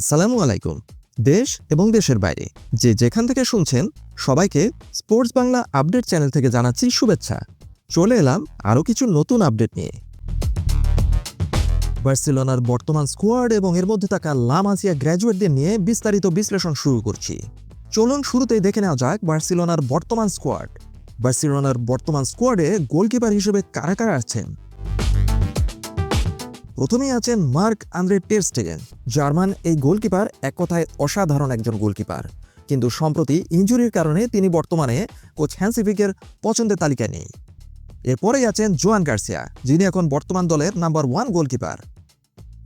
আসসালামু আলাইকুম। দেশ এবং দেশের বাইরে, যে যেখান থেকে শুনছেন, সবাইকে স্পোর্টস বাংলা আপডেট চ্যানেল থেকে জানাচ্ছি শুভেচ্ছা। চলে এলাম আরও কিছু নতুন আপডেট নিয়ে। বার্সেলোনার বর্তমান স্কোয়াড এবং এর মধ্যে থাকা লামাসিয়া গ্র্যাজুয়েটদের নিয়ে বিস্তারিত বিশ্লেষণ শুরু করছি। চলুন শুরুতেই দেখে নেওয়া যাক বার্সেলোনার বর্তমান স্কোয়াড। বার্সেলোনার বর্তমান স্কোয়াডে গোলকিপার হিসেবে কারা কারা আছেন? প্রথমেই আছেন Marc Andre ter Stegen German এই গোলকিপার এক কথায় অসাধারণ একজন গোলকিপার। কিন্তু সম্প্রতি ইনজুরির কারণে তিনি বর্তমানে কোচ হ্যান্সিফিকের পছন্দের তালিকায় নেই। এরপরেই আছেন জোয়ান গার্সিয়া, যিনি এখন বর্তমান দলের নাম্বার ওয়ান গোলকিপার।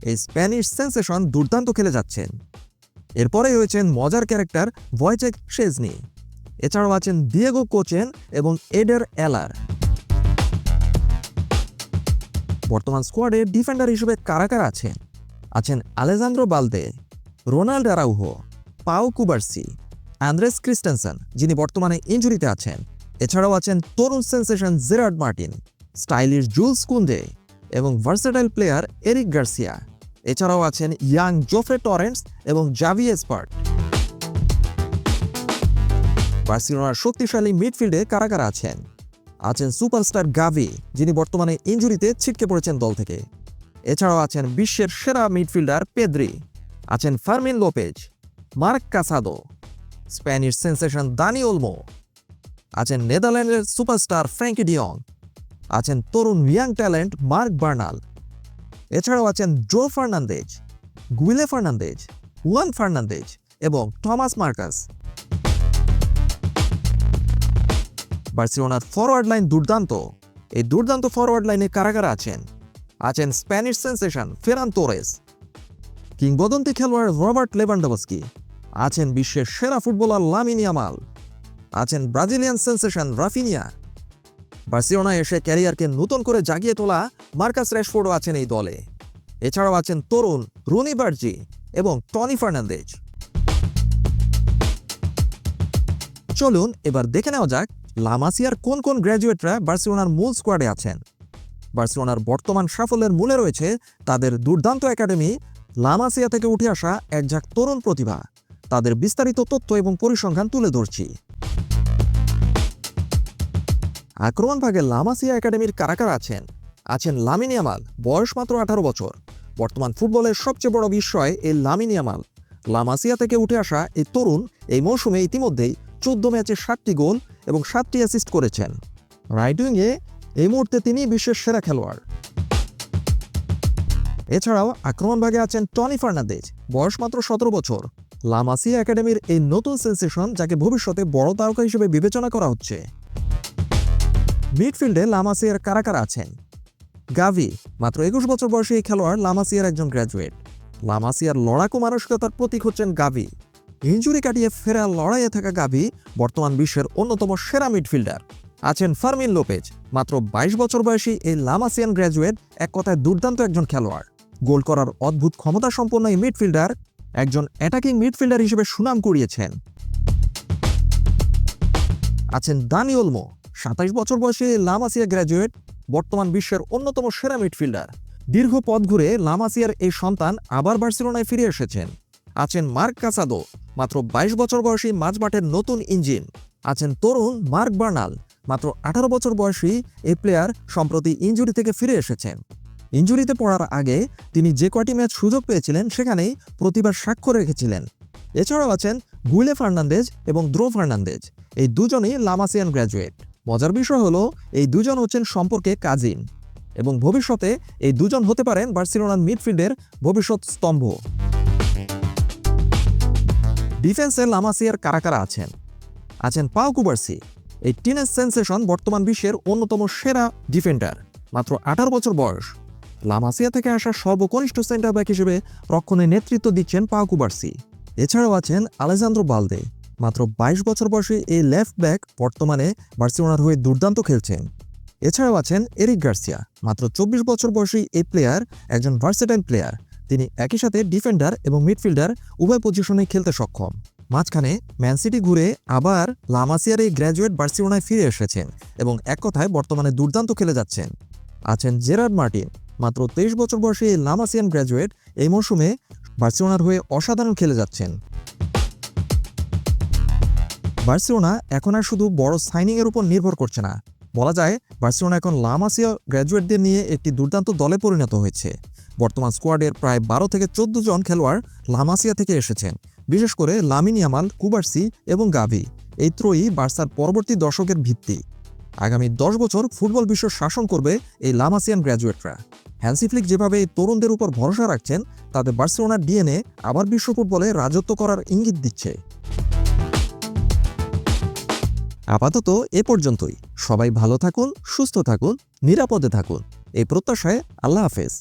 এই স্প্যানিশ সেন্সেশন দুর্দান্ত খেলে যাচ্ছেন। এরপরে রয়েছেন মজার ক্যারেক্টার ভয়চেক শেজনি এছাড়াও আছেন দিয়েগো কোচেন এবং এডার এলার। বর্তমান স্কোয়াডে ডিফেন্ডার হিসেবে কারা কারা আছেন? আছেন Alejandro Balde, Ronald Araujo, Pau Cubarsi Andreas Christensen, যিনি বর্তমানে ইঞ্জুরিতে আছেন। এছাড়াও আছেন তরুণ sensation Gerard Martin, stylish Jules Kounde এবং ভার্সেটাইল প্লেয়ার এরিক গার্সিয়া। এছাড়াও আছেন ইয়াং জোফ্রে টরেন্টস এবং জাভি এসপার্ট। বার্সিলোনার শক্তিশালী মিডফিল্ডে কারা কারা আছেন? আছেন সুপারস্টার গাভি, যিনি বর্তমানে ইনজুরিতে ছিটকে পড়েছেন দল থেকে। এছাড়াও আছেন বিশ্বের সেরা মিডফিল্ডার পেদ্রি, আছেন Fermin Lopez, Marc Casado, Spanish sensation Dani Olmo, আছেন নেদারল্যান্ডের সুপারস্টার ফ্র্যাঙ্কি ডিয়ং আছেন তরুণ ইয়াং ট্যালেন্ট মার্ক বার্নাল। এছাড়াও আছেন Jo Fernandez, Guille Fernandez Juan Fernandez এবং টমাস মার্কাস। বার্সেলোনার ফরওয়ার্ড লাইন দুর্দান্ত। এই দুর্দান্ত ফরওয়ার্ড লাইনে কারা কারা আছেন। আছেন স্প্যানিশ সেন্সেশন ফেরান তোরেস কিংবদন্তি খেলোয়াড় রবার্ট লেভানডাবস্কি আছেন বিশ্বের সেরা ফুটবলার লামিন ইয়ামাল আছেন ব্রাজিলিয়ান সেন্সেশন রাফিনিয়া বার্সেলোনায় এসে ক্যারিয়ারকে নতুন করে জাগিয়ে তোলা মার্কাস র্যাশফোর্ডও আছেন এই দলে। এছাড়াও আছেন তরুণ রুনি বার্জি এবং টনি ফার্নান্দেজ। চলুন এবার দেখে নেওয়া যাক লামাসিয়ার কোন কোন গ্র্যাজুয়েটরা বার্সেলোনার মূল স্কোয়াডে আছেন। বার্সেলোনার বর্তমান সাফল্যের মূলে রয়েছে তাদের দুর্দান্ত একাডেমি, লামাসিয়া থেকে উঠে আসা এক ঝাঁক তরুণ প্রতিভা। তাদের বিস্তারিত তথ্য এবং পরিসংখ্যান তুলে ধরছি। আক্রমণ ভাগে লামাসিয়া একাডেমির কারা কারা আছেন? আছেন লামিনিয়ামাল বয়স মাত্র আঠারো বছর। বর্তমান ফুটবলের সবচেয়ে বড় বিষয় এই লামিনিয়ামাল লামাসিয়া থেকে উঠে আসা এই তরুণ এই মৌসুমে ইতিমধ্যেই চোদ্দ ম্যাচে সাতটি গোল এবং সাতটি অ্যাসিস্ট করেছেন। রাইট উইংয়ে এই মুহূর্তে তিনি বিশ্বের সেরা খেলোয়াড়। এছাড়াও আক্রমণ ভাগে আছেন টনি ফার্নান্দেজ, বয়স মাত্র সতেরো বছর। লামাসিয়া একাডেমির এই নতুন সেন্সেশন যাকে ভবিষ্যতে বড় তারকা হিসেবে বিবেচনা করা হচ্ছে। মিডফিল্ডে লামাসিয়ার কারা কারা আছেন? গাভি, মাত্র একুশ বছর বয়সী এই খেলোয়াড় লামাসিয়ার একজন গ্র্যাজুয়েট লামাসিয়ার লড়াকু মানসিকতার প্রতীক হচ্ছেন গাভি। ইঞ্জুরি কাটিয়ে ফেরা লড়াইয়ে থাকা গাভি বর্তমান বিশ্বের অন্যতম সেরা মিডফিল্ডার। আছেন ফার্মিন লোপেজ, মাত্র বাইশ বছর বয়সী এই লামাসিয়ান গ্র্যাজুয়েট এক কথায় দুর্দান্ত একজন খেলোয়াড়। গোল করার অদ্ভুত ক্ষমতা সম্পন্ন এই মিডফিল্ডার একজন অ্যাটাকিং মিডফিল্ডার হিসেবে সুনাম কুড়িয়েছেন। আছেন দানি ওলমো, সাতাইশ বছর বয়সী লামাসিয়া গ্র্যাজুয়েট বর্তমান বিশ্বের অন্যতম সেরা মিডফিল্ডার। দীর্ঘ পথ ঘুরে লামাসিয়ার এই সন্তান আবার বার্সেলোনায় ফিরে এসেছেন। আছেন মার্ক কাসাদো। মাত্র বাইশ বছর বয়সী মাঝমাঠের নতুন ইঞ্জিন। আছেন তরুণ মার্ক বার্নাল। মাত্র আঠারো বছর বয়সী এই প্লেয়ার সম্প্রতি ইঞ্জুরি থেকে ফিরে এসেছেন। ইঞ্জুরিতে পড়ার আগে তিনি যে কয়টি ম্যাচ সুযোগ পেয়েছিলেন সেখানেই প্রতিবার স্বাক্ষর রেখেছিলেন। এছাড়াও আছেন গুইলে ফার্নান্দেজ এবং দ্রো ফার্নান্দেজ। এই দুজনই লামাসিয়ান গ্র্যাজুয়েট। মজার বিষয় হলো, এই দুজন হচ্ছেন সম্পর্কে কাজিন এবং ভবিষ্যতে এই দুজন হতে পারেন বার্সিলোনার মিডফিল্ডের ভবিষ্যৎ স্তম্ভ। ডিফেন্সে লামাসিয়ার কারা কারা আছেন? আছেন পাও কুবার্সি, এই টিনেজ সেন্সেশন বর্তমান বিশ্বের অন্যতম সেরা ডিফেন্ডার। মাত্র আঠারো বছর বয়স। লামাসিয়া থেকে আসা সর্বকনিষ্ঠ সেন্টার ব্যাক হিসেবে রক্ষণে নেতৃত্ব দিচ্ছেন পাও কুবার্সি। এছাড়াও আছেন আলেজান্দ্রো বালদে। মাত্র বাইশ বছর বয়সী এই লেফট ব্যাক বর্তমানে বার্সেলোনার হয়ে দুর্দান্ত খেলছেন। এছাড়াও আছেন এরিক গার্সিয়া। মাত্র চব্বিশ বছর বয়সী এই প্লেয়ার একজন ভার্সেটাইল প্লেয়ার। তিনি একই সাথে ডিফেন্ডার এবং মিডফিল্ডার উভয় পজিশনে খেলতে সক্ষম। মাঝখানে ম্যান সিটি ঘুরে আবার লামাসিয়ার এই গ্র্যাজুয়েট বার্সেলোনায় ফিরে এসেছেন এবং এক কথায় বর্তমানে দুর্দান্ত খেলে যাচ্ছেন। আছেন জেরার্ড মার্টিন। মাত্র তেইশ বছর বয়সী এই লামাসিয়ান গ্র্যাজুয়েট এই মৌসুমে বার্সেলোনার হয়ে অসাধারণ খেলে যাচ্ছেন। বার্সেলোনা এখন আর শুধু বড় সাইনিংয়ের উপর নির্ভর করছে না। বলা যায় বার্সেলোনা এখন লামাসিয়া গ্র্যাজুয়েটদের নিয়ে একটি দুর্দান্ত দলে পরিণত হয়েছে। বর্তমান স্কোয়াডের প্রায় বারো থেকে চোদ্দ জন খেলোয়াড় লামাসিয়া থেকে এসেছেন, বিশেষ করে লামিন ইয়ামাল, কুবার্সি এবং গাভি। এই ত্রয়ী বার্সার পরবর্তী দশকের ভিত্তি। আগামী দশ বছর ফুটবল বিশ্ব শাসন করবে এই লামাসিয়ান গ্র্যাজুয়েটরা। হ্যান্সি ফ্লিক যেভাবে এই তরুণদের উপর ভরসা রাখছেন, তাতে বার্সেলোনার ডিএনএ আবার বিশ্ব ফুটবলে রাজত্ব করার ইঙ্গিত দিচ্ছে। আপাতত এ পর্যন্তই। সবাই ভালো থাকুন, সুস্থ থাকুন, নিরাপদে থাকুন। এই প্রত্যাশায় আল্লাহ হাফেজ।